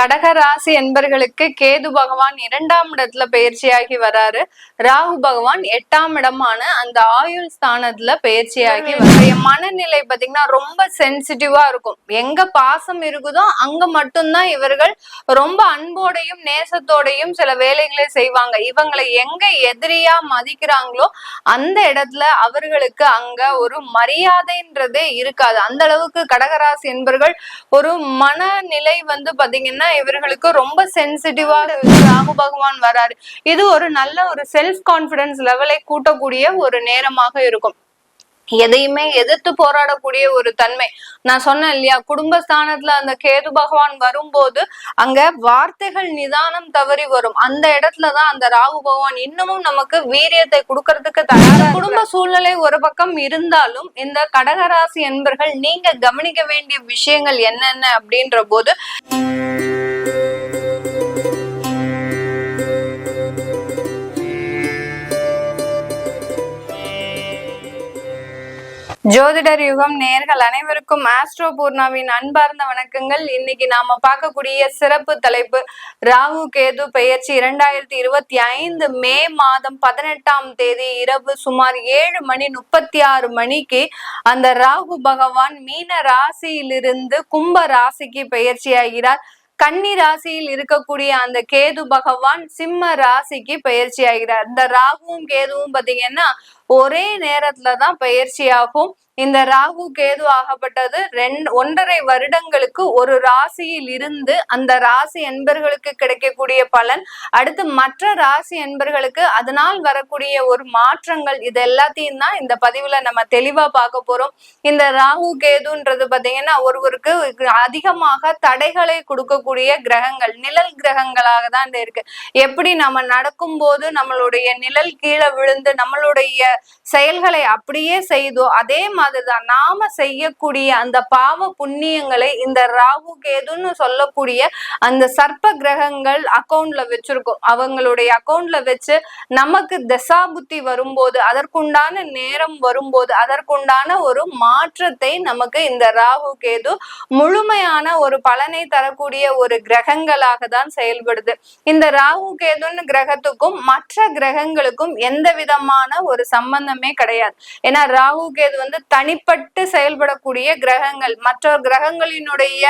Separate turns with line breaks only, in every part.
கடக ராசி என்பர்களுக்கு கேது பகவான் இரண்டாம் இடத்துல பயிற்சியாகி வராரு. ராகு பகவான் எட்டாம் இடமான அந்த ஆயுள் ஸ்தானத்துல பயிற்சியாகி வர்றாரு மனநிலை பாத்தீங்கன்னா ரொம்ப சென்சிட்டிவா இருக்கும். எங்க பாசம் இருக்குதோ அங்க மட்டும்தான் இவர்கள் ரொம்ப அன்போடையும் நேசத்தோடையும் சில வேலைகளை செய்வாங்க. இவங்களை எங்க எதிரியா மதிக்கிறாங்களோ அந்த இடத்துல அவர்களுக்கு அங்க ஒரு மரியாதைன்றதே இருக்காது. அந்த அளவுக்கு கடகராசி என்பர்கள் ஒரு மனநிலை வந்து பாத்தீங்கன்னா இவர்களுக்கு ரொம்ப சென்சிட்டிவா ராகு பகவான் வராரு. இது ஒரு நல்ல ஒரு செல்ஃப் கான்பிடன்ஸ் லெவலை கூட்டக்கூடிய ஒரு நேரமாக இருக்கும். எதையுமே எதிர்த்து போராடக்கூடிய ஒரு தன்மை. நான் சொன்னேன் இல்லையா குடும்பஸ்தானத்துல அந்த கேது பகவான் வரும்போது அங்க வார்த்தைகள் நிதானம் தவறி வரும். அந்த இடத்துலதான் அந்த ராகு பகவான் இன்னமும் நமக்கு வீரியத்தை கொடுக்கறதுக்கு தயாரா குடும்ப சூழ்நிலை ஒரு பக்கம் இருந்தாலும் இந்த கடகராசி என்பர்கள் நீங்க கவனிக்க வேண்டிய விஷயங்கள் என்னென்ன அப்படின்ற போது ஜோதிடர் யுகம் நேர்கள் அனைவருக்கும் ஆஸ்ட்ரோ பூர்ணாவின் அன்பார்ந்த வணக்கங்கள். இன்னைக்கு நாம பார்க்கக்கூடிய சிறப்பு தலைப்பு ராகு கேது பெயர்ச்சி இரண்டாயிரத்தி இருபத்தி ஐந்து மே மாதம் பதினெட்டாம் தேதி இரவு சுமார் ஏழு மணி முப்பத்தி ஆறு மணிக்கு அந்த ராகு பகவான் மீன ராசியிலிருந்து கும்ப ராசிக்கு பெயர்ச்சியாகிறார். கன்னி ராசியில் இருக்கக்கூடிய அந்த கேது பகவான் சிம்ம ராசிக்கு பயிற்சி ஆகிறார் இந்த ராகுவும் கேதுவும் பாத்தீங்கன்னா ஒரே நேரத்துல தான் பயிற்சியாகும். இந்த ராகு கேது ஆகப்பட்டது ரெண்டு ஒன்றரை வருடங்களுக்கு ஒரு ராசியில் இருந்து அந்த ராசி என்பர்களுக்கு கிடைக்கக்கூடிய பலன். அடுத்து மற்ற ராசி என்பர்களுக்கு அதனால் வரக்கூடிய ஒரு மாற்றங்கள் இது எல்லாத்தையும் தான் இந்த பதிவுல நம்ம தெளிவா பார்க்க போறோம். இந்த ராகு கேதுன்றது பாத்தீங்கன்னா ஒருவருக்கு அதிகமாக தடைகளை கொடுக்கக்கூடிய கிரகங்கள் நிழல் கிரகங்களாக தான் இந்த இருக்கு. எப்படி நம்ம நடக்கும் போது நம்மளுடைய நிழல் கீழே விழுந்து நம்மளுடைய செயல்களை அப்படியே செய்தோ அதே மாதிரி அதுதான் நாம செய்யக்கூடிய அந்த பாவ புண்ணியங்களை இந்த ராகு கேதுன்னு சொல்லக்கூடிய அந்த சர்ப்ப கிரகங்கள் அக்கௌண்ட்ல வச்சிருக்கோம். அவங்களுடைய அக்கௌண்ட்ல வச்சு நமக்கு தசாபுத்தி வரும்போது அதற்குண்டான நேரம் வரும்போது அதற்குண்டான ஒரு மாற்றத்தை நமக்கு இந்த ராகு கேது முழுமையான ஒரு பலனை தரக்கூடிய ஒரு கிரகங்களாக தான் செயல்படுது. இந்த ராகு கேதுன்னு கிரகத்துக்கும் மற்ற கிரகங்களுக்கும் எந்த விதமான ஒரு சம்பந்தமே கிடையாது. ஏன்னா ராகு கேது வந்து தனிப்பட்டு செயல்படக்கூடிய கிரகங்கள். மற்ற கிரகங்களினுடைய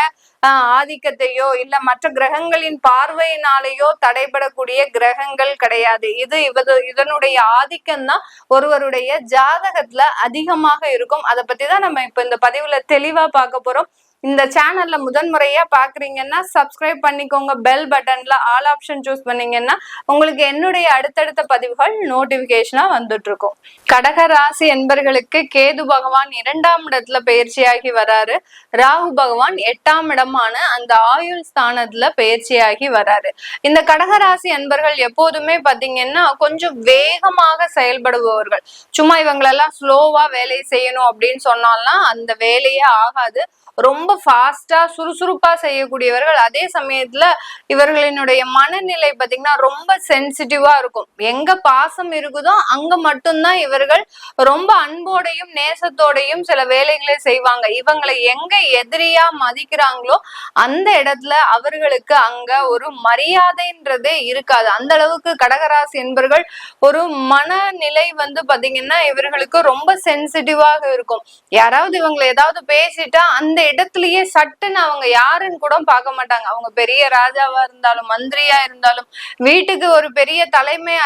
ஆதிக்கத்தையோ இல்ல மற்ற கிரகங்களின் பார்வையினாலேயோ தடைபடக்கூடிய கிரகங்கள் கிடையாது. இது இவது இதனுடைய ஆதிக்கம் தான் ஒருவருடைய ஜாதகத்துல அதிகமாக இருக்கும். அதை பத்தி தான் நம்ம இப்ப இந்த பதிவுல தெளிவா பார்க்க போறோம். இந்த சேனல்ல முதன்முறையா பாக்குறீங்கன்னா சப்ஸ்கிரைப் பண்ணிக்கோங்க. பெல் பட்டன்ல ஆல் ஆப்ஷன் சூஸ் பண்ணீங்கன்னா உங்களுக்கு என்னுடைய அடுத்தடுத்த பதிவுகள் நோட்டிபிகேஷனா வந்துட்டு இருக்கும் கடக ராசி என்பர்களுக்கு கேது பகவான் இரண்டாம் இடத்துல பயிற்சியாகி வராரு. ராகு பகவான் எட்டாம் இடமான அந்த ஆயுள் ஸ்தானத்துல பயிற்சியாகி வராரு. இந்த கடகராசி அன்பர்கள் எப்போதுமே பாத்தீங்கன்னா கொஞ்சம் வேகமாக செயல்படுபவர்கள். சும்மா இவங்களெல்லாம் ஸ்லோவா வேலை செய்யணும் அப்படின்னு சொன்னாலாம் அந்த வேலையே ஆகாது. ரொம்ப ஃபாஸ்டா சுறுசுறுப்பா செய்யக்கூடியவர்கள் அதே சமயத்துல இவர்களினுடைய மனநிலை பாத்தீங்கன்னா ரொம்ப சென்சிட்டிவா இருக்கும். எங்க பாசம் இருக்குதோ அங்க மட்டும்தான் இவர்கள் ரொம்ப அன்போடையும் நேசத்தோடையும் சில வேலைகளை செய்வாங்க. இவங்களை எங்க எதிரியா மதிக்கிறாங்களோ அந்த இடத்துல அவர்களுக்கு அங்க ஒரு மரியாதைன்றதே இருக்காது. அந்த அளவுக்கு கடகராசி என்பர்கள் ஒரு மனநிலை வந்து பாத்தீங்கன்னா இவர்களுக்கு ரொம்ப சென்சிட்டிவாக இருக்கும். யாராவது இவங்களை ஏதாவது பேசிட்டா அந்த இடத்துலயே சட்டுன்னு அவங்க யாருன்னு கூட பார்க்க மாட்டாங்க. அவங்க பெரிய ராஜாவா இருந்தாலும் மந்திரியா இருந்தாலும் வீட்டுக்கு ஒரு பெரிய தலைமை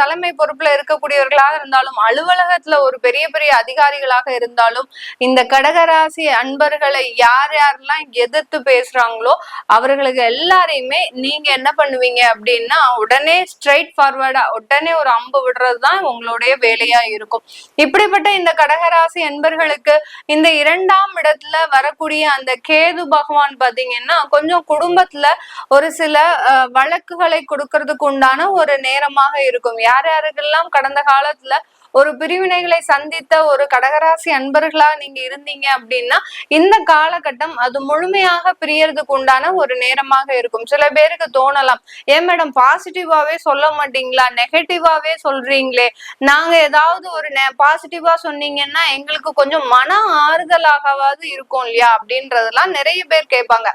தலைமை பொறுப்புல இருக்கக்கூடியவர்களாக இருந்தாலும் அலுவலகத்துல ஒரு பெரிய பெரிய அதிகாரிகளாக இருந்தாலும் இந்த கடகராசி அன்பர்களை யார் யாரெல்லாம் எதிர்த்து பேசுறாங்களோ அவர்களுக்கு எல்லாரையுமே நீங்க என்ன பண்ணுவீங்க அப்படின்னா உடனே ஸ்ட்ரைட் ஃபார்வர்டா உடனே ஒரு அம்பு விடுறது தான் உங்களுடைய வேலையா இருக்கும். இப்படிப்பட்ட இந்த கடகராசி அன்பர்களுக்கு இந்த இரண்டாம் இடத்துல வரக்கூடிய அந்த கேது பகவான் பாத்தீங்கன்னா கொஞ்சம் குடும்பத்துல ஒரு சில அஹ், வழக்குகளை கொடுக்கறதுக்கு உண்டான ஒரு நேரமாக இருக்கும். யார் யாருக்கெல்லாம் கடந்த காலத்துல ஒரு பிரிவினைகளை சந்தித்த ஒரு கடகராசி அன்பர்களா நீங்க இருந்தீங்க அப்படின்னா இந்த காலகட்டம் அது முழுமையாக பிரியறதுக்கு உண்டான ஒரு நேரமாக இருக்கும். சில பேருக்கு தோணலாம் ஏன் மேடம் பாசிட்டிவாவே சொல்ல மாட்டீங்களா? நெகட்டிவாவே சொல்றீங்களே? நாங்க ஏதாவது ஒரு பாசிட்டிவா சொன்னீங்கன்னா எங்களுக்கு கொஞ்சம் மன ஆறுதலாகவாது இருக்கும் இல்லையா? அப்படின்றதெல்லாம் நிறைய பேர் கேட்பாங்க.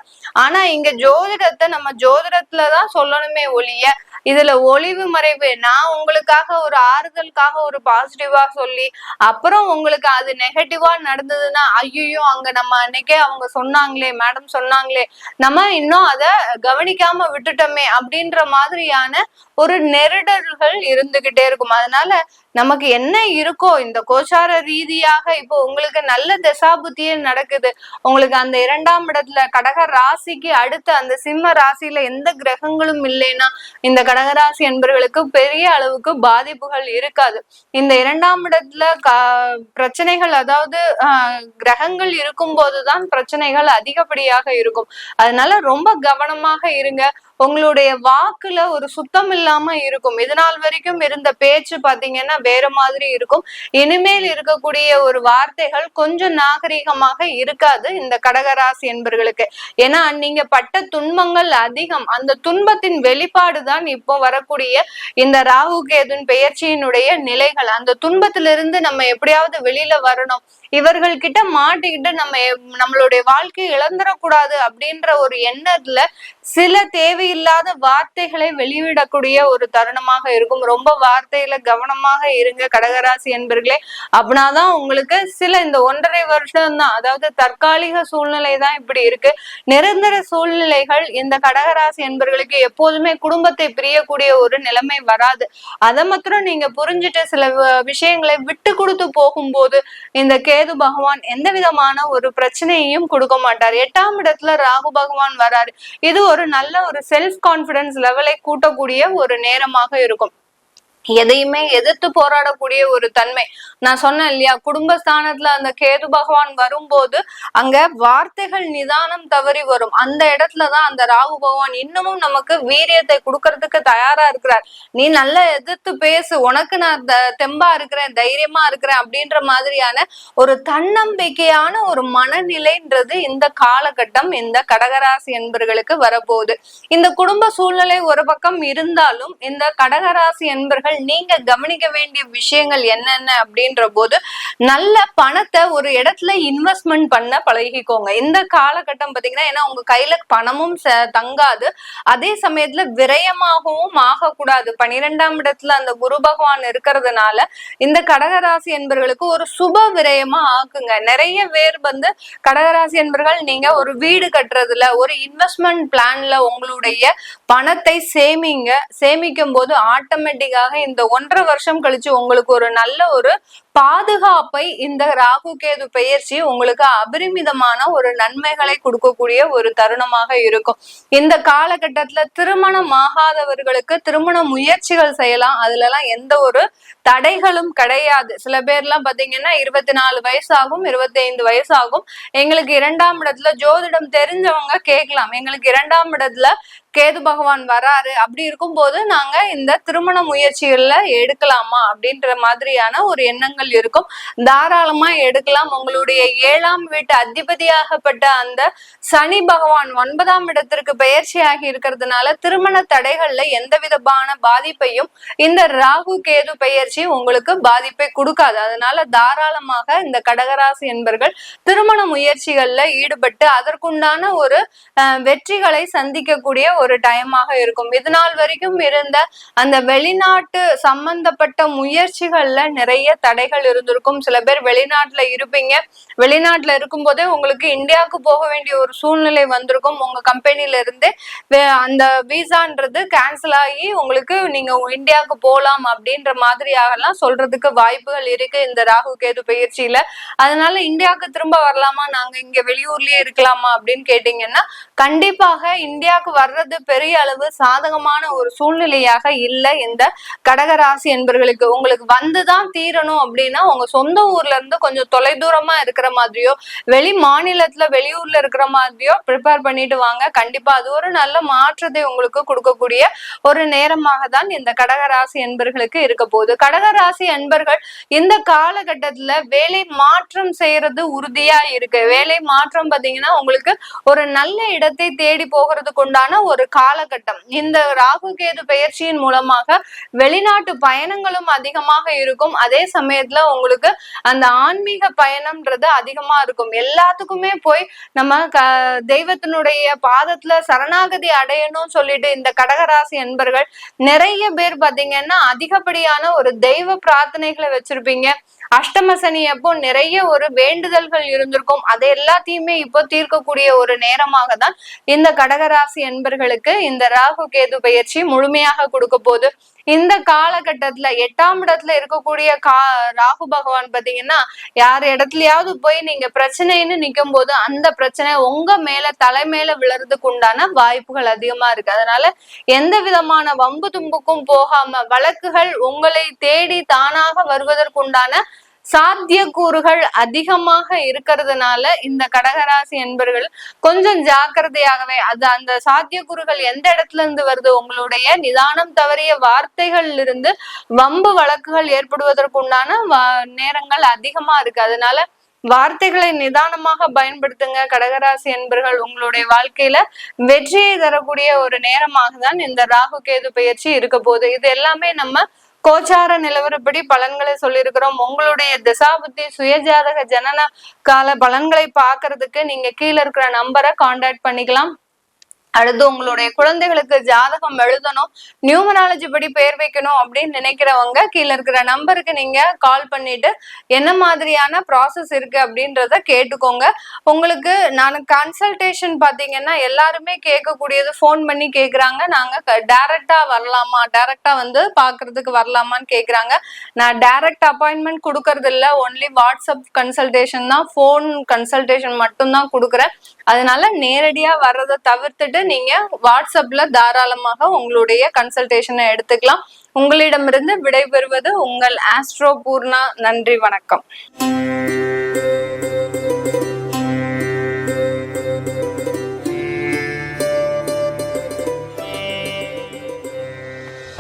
ஆனா இங்க ஜோதிடத்தை நம்ம ஜோதிடத்துலதான் சொல்லணுமே ஒழிய இதுல ஒளிவு மறைவு. நான் உங்களுக்காக ஒரு ஆறுதலுக்காக ஒரு பாசிட்டிவா சொல்லி அப்புறம் உங்களுக்கு அது நெகட்டிவா நடந்ததுன்னா ஐயோ அங்க நம்ம அன்னைக்கே அவங்க சொன்னாங்களே மேடம் சொன்னாங்களே நம்ம இன்னும் அத கவனிக்காம விட்டுட்டோமே அப்படின்ற மாதிரியான ஒரு நெருடல்கள் இருந்துகிட்டே இருக்கும். அதனால நமக்கு என்ன இருக்கோ இந்த கோச்சார ரீதியாக இப்போ உங்களுக்கு நல்ல தசாபுத்தியே நடக்குது. உங்களுக்கு அந்த இரண்டாம் இடத்துல கடக ராசிக்கு அடுத்த அந்த சிம்ம ராசியில எந்த கிரகங்களும் இல்லைன்னா இந்த கடகராசி என்பவர்களுக்கு பெரிய அளவுக்கு பாதிப்புகள் இருக்காது. இந்த இரண்டாம் இடத்துல க பிரச்சனைகள் அதாவது ஆஹ் கிரகங்கள் இருக்கும் போதுதான் பிரச்சனைகள் அதிகப்படியாக இருக்கும். அதனால ரொம்ப கவனமாக இருங்க. உங்களுடைய வாக்குல ஒரு சுத்தம் இல்லாம இருக்கும். இது நாள் வரைக்கும் இருந்த பேச்சு பாத்தீங்கன்னா வேற மாதிரி இருக்கும். இனிமேல் இருக்கக்கூடிய ஒரு வார்த்தைகள் கொஞ்சம் நாகரிகமாக இருக்காது இந்த கடகராசி என்பர்களுக்கு. ஏன்னா நீங்க பட்ட துன்பங்கள் அதிகம். அந்த துன்பத்தின் வெளிப்பாடு தான் இப்போ வரக்கூடிய இந்த ராகு கேதுன் பெயர்ச்சியினுடைய நிலைகள். அந்த துன்பத்திலிருந்து நம்ம எப்படியாவது வெளியில வரணும். இவர்கள் கிட்ட மாட்டிக்கிட்டு நம்ம நம்மளுடைய வாழ்க்கையை இழந்துடக்கூடாது அப்படின்ற ஒரு எண்ணத்துல சில தேவை தேவையில்லாத வார்த்தைகளை வெளியிடக்கூடிய ஒரு தருணமாக இருக்கும். ரொம்ப வார்த்தையில கவனமாக இருங்க கடகராசி என்பர்களே. அப்படின்னாதான் உங்களுக்கு சில இந்த ஒன்றரை வருஷம் தான் அதாவது தற்காலிக சூழ்நிலை தான் இப்படி இருக்கு. நிரந்தர சூழ்நிலைகள் இந்த கடகராசி என்பர்களுக்கு எப்போதுமே குடும்பத்தை பிரியக்கூடிய ஒரு நிலைமை வராது. அதை மாத்திரம் நீங்க புரிஞ்சுட்டு சில விஷயங்களை விட்டு கொடுத்து போகும்போது இந்த கேது பகவான் எந்த விதமான ஒரு பிரச்சனையையும் கொடுக்க மாட்டார். எட்டாம் இடத்துல ராகு பகவான் வராரு. இது ஒரு நல்ல ஒரு செல்ஃப் கான்பிடன்ஸ் லெவலை கூட்டக்கூடிய ஒரு நேரமாக இருக்கும். எதையுமே எதிர்த்து போராடக்கூடிய ஒரு தன்மை. நான் சொன்னேன் இல்லையா குடும்பஸ்தானத்துல அந்த கேது பகவான் வரும்போது அங்க வார்த்தைகள் நிதானம் தவறி வரும். அந்த இடத்துலதான் அந்த ராகு பகவான் இன்னமும் நமக்கு வீரியத்தை கொடுக்கறதுக்கு தயாரா இருக்கிறார். நீ நல்லா எதிர்த்து பேசு உனக்கு நான் தெம்பா இருக்கிறேன் தைரியமா இருக்கிறேன் அப்படின்ற மாதிரியான ஒரு தன்னம்பிக்கையான ஒரு மனநிலைன்றது இந்த காலகட்டம் இந்த கடகராசி என்பர்களுக்கு வரப்போகுது. இந்த குடும்ப சூழ்நிலை ஒரு பக்கம் இருந்தாலும் இந்த கடகராசி என்பர்கள் விஷயங்கள் நீங்க கவனிக்க வேண்டிய விஷயங்கள் என்னென்ன அப்படின்ற போது நல்ல பணத்தை ஒரு இடத்துல இன்வெஸ்ட்மெண்ட் பண்ண பழகிக்கோங்க. இந்த காலகட்டம் பாத்தீங்கன்னா ஏன்னா உங்க கையில பணமும் தங்காது. அதே சமயத்துல விரயமாகவும் ஆகக்கூடாது. பனிரெண்டாம் இடத்துல அந்த குரு பகவான் இருக்கிறதுனால இந்த கடகராசி என்பர்களுக்கு ஒரு சுப விரயமா ஆக்குங்க. நிறைய பேர் வந்து கடகராசி என்பர்கள் நீங்க ஒரு வீடு கட்டுறதுல ஒரு இன்வெஸ்ட்மெண்ட் பிளான்ல உங்களுடைய பணத்தை சேமிங்க. சேமிக்கும் போது ஆட்டோமேட்டிக்காக இந்த ஒன்றரை வருஷம் கழிச்சு உங்களுக்கு ஒரு நல்ல ஒரு பாதுகாப்பை இந்த ராகு கேது பெயர்ச்சி உங்களுக்கு அபரிமிதமான ஒரு நன்மைகளை கொடுக்கக்கூடிய ஒரு தருணமாக இருக்கும். இந்த காலகட்டத்துல திருமணம் ஆகாதவர்களுக்கு திருமண முயற்சிகள் செய்யலாம். அதுல எல்லாம் எந்த ஒரு தடைகளும் கிடையாது. சில பேர் எல்லாம் பாத்தீங்கன்னா இருபத்தி நாலு வயசாகும் இருபத்தி ஐந்து வயசாகும். எங்களுக்கு இரண்டாம் இடத்துல ஜோதிடம் தெரிஞ்சவங்க கேட்கலாம். எங்களுக்கு இரண்டாம் இடத்துல கேது பகவான் வராரு. அப்படி இருக்கும்போது நாங்க இந்த திருமண முயற்சிகள்ல எடுக்கலாமா அப்படின்ற மாதிரியான ஒரு எண்ணங்கள் இருக்கும். தாராளமா எடுக்கலாம். உங்களுடைய ஏழாம் வீட்டு அதிபதியாகப்பட்ட அந்த சனி பகவான் ஒன்பதாம் இடத்திற்கு பயிற்சியாகி இருக்கிறதுனால திருமண தடைகள்ல எந்த விதமான பாதிப்பையும் இந்த ராகு கேது பயிற்சி உங்களுக்கு பாதிப்பை கொடுக்காது. அதனால தாராளமாக இந்த கடகராசி என்பர்கள் திருமண முயற்சிகள்ல ஈடுபட்டு அதற்குண்டான ஒரு வெற்றிகளை சந்திக்கக்கூடிய ஒரு டைமாக இருக்கும். இது நாள் வரைக்கும் இருந்த அந்த வெளிநாட்டு சம்பந்தப்பட்ட முயற்சிகள்ல நிறைய தடைகள் இருந்திருக்கும். சில பேர் வெளிநாட்டுல இருப்பீங்க. வெளிநாட்டுல இருக்கும் போதே உங்களுக்கு இந்தியாவுக்கு போக வேண்டிய ஒரு சூழ்நிலை வந்திருக்கும். உங்க கம்பெனில இருந்து அந்த விசான்றது கேன்சல் ஆகி உங்களுக்கு நீங்க இந்தியாவுக்கு போகலாம் அப்படின்ற மாதிரியாகலாம் சொல்றதுக்கு வாய்ப்புகள் இருக்கு இந்த ராகு கேது பயிற்சியில. அதனால இந்தியாவுக்கு திரும்ப வரலாமா? நாங்க இங்க வெளியூர்லயே இருக்கலாமா அப்படின்னு கேட்டீங்கன்னா கண்டிப்பாக இந்தியாவுக்கு வர்றது வந்து பெரிய அளவு சாதகமான ஒரு சூழ்நிலையாக இல்லை. இந்த கடகராசி என்பர்களுக்கு உங்களுக்கு வந்துதான் தீரணும் அப்படின்னா உங்க சொந்த ஊர்ல இருந்து கொஞ்சம் தொலைதூரமா இருக்கிற மாதிரியோ வெளி மாநிலத்துல வெளியூர்ல இருக்கிற மாதிரியோ ப்ரிப்பேர் பண்ணிட்டு வாங்க. கண்டிப்பா அது ஒரு நல்ல மாற்றத்தை உங்களுக்கு கொடுக்கக்கூடிய ஒரு நேரமாக தான் இந்த கடகராசி என்பர்களுக்கு இருக்க போகுது. கடகராசி என்பர்கள் இந்த காலகட்டத்துல வேலை மாற்றம் செய்யறது உறுதியா இருக்கு. வேலை மாற்றம் பாத்தீங்கன்னா உங்களுக்கு ஒரு நல்ல இடத்தை தேடி போகிறதுக்கு உண்டான ஒரு காலகட்டம். இந்த ராகு கேது பயிற்சியின் மூலமாக வெளிநாட்டு பயணங்களும் அதிகமாக இருக்கும். அதே சமயத்துல உங்களுக்கு அந்த ஆன்மீக பயணம்ன்றது அதிகமா இருக்கும். எல்லாத்துக்குமே போய் நம்ம க தெய்வத்தினுடைய பாதத்துல சரணாகதி அடையணும்னு சொல்லிட்டு இந்த கடகராசி என்பர்கள் நிறைய பேர் பாத்தீங்கன்னா அதிகப்படியான ஒரு தெய்வ பிரார்த்தனைகளை வச்சிருப்பீங்க. அஷ்டம சனி அப்போ நிறைய ஒரு வேண்டுதல்கள் இருந்திருக்கும். அது எல்லாத்தையுமே இப்போ தீர்க்கக்கூடிய ஒரு நேரமாக தான் இந்த கடகராசி என்பர்களுக்கு இந்த ராகு கேது பயிற்சி முழுமையாக கொடுக்க போகுது. இந்த காலகட்டத்துல எட்டாம் இடத்துல இருக்கக்கூடிய கா ராகு பகவான் பாத்தீங்கன்னா யார் இடத்துலயாவது போய் நீங்க பிரச்சனைன்னு நிக்கும் போது அந்த பிரச்சனை உங்க மேல தலை மேல விழுறதுக்கு உண்டான வாய்ப்புகள் அதிகமா இருக்கு. அதனால எந்த விதமான வம்பு தும்புக்கும் போகாம வழக்குகள் உங்களை தேடி தானாக வருவதற்குண்டான சாத்தியக்கூறுகள் அதிகமாக இருக்கிறதுனால இந்த கடகராசி என்பர்கள் கொஞ்சம் ஜாக்கிரதையாகவே அது அந்த சாத்தியக்கூறுகள் எந்த இடத்துல இருந்து வருது? உங்களுடைய நிதானம் தவறிய வார்த்தைகள் இருந்து வம்பு வழக்குகள் ஏற்படுவதற்குண்டான நேரங்கள் அதிகமா இருக்கு. அதனால வார்த்தைகளை நிதானமாக பயன்படுத்துங்க. கடகராசி என்பர்கள் உங்களுடைய வாழ்க்கையில வெற்றியை தரக்கூடிய ஒரு நேரமாக தான் இந்த ராகு கேது பயிற்சி இருக்க போகுது. இது எல்லாமே நம்ம கோச்சார நிலவரப்படி பலன்களை சொல்லியிருக்கிறோம். உங்களுடைய திசாபுத்தி சுயஜாதக ஜனன கால பலன்களை பாக்குறதுக்கு நீங்க கீழே இருக்கிற நம்பரை கான்டாக்ட் பண்ணிக்கலாம். அடுத்து உங்களுடைய குழந்தைகளுக்கு ஜாதகம் எழுதணும் நியூமராலஜி படி பேர் வைக்கணும் அப்படின்னு நினைக்கிறவங்க கீழே இருக்கிற நம்பருக்கு நீங்க கால் பண்ணிட்டு என்ன மாதிரியான ப்ராசஸ் இருக்கு அப்படின்றத கேட்டுக்கோங்க. உங்களுக்கு நான் கன்சல்டேஷன் பாத்தீங்கன்னா எல்லாருமே கேட்கக்கூடியது ஃபோன் பண்ணி கேட்குறாங்க நாங்க டைரக்டா வரலாமா? டைரக்டா வந்து பாக்குறதுக்கு வரலாமான்னு கேட்குறாங்க நான் டைரக்ட் அப்பாயின்மெண்ட் கொடுக்கறது இல்ல ஒன்லி வாட்ஸ்அப் கன்சல்டேஷன் தான். ஃபோன் கன்சல்டேஷன் மட்டும்தான் கொடுக்குறேன். அதனால நேரடியா வர்றதை தவிர்த்துட்டு நீங்க வாட்ஸ்அப்ல தாராளமாக உங்களுடைய கன்சல்டேஷனை எடுத்துக்கலாம். உங்களிடமிருந்து விடைபெறுவது உங்கள் ஆஸ்ட்ரோ பூர்ணா. நன்றி வணக்கம்.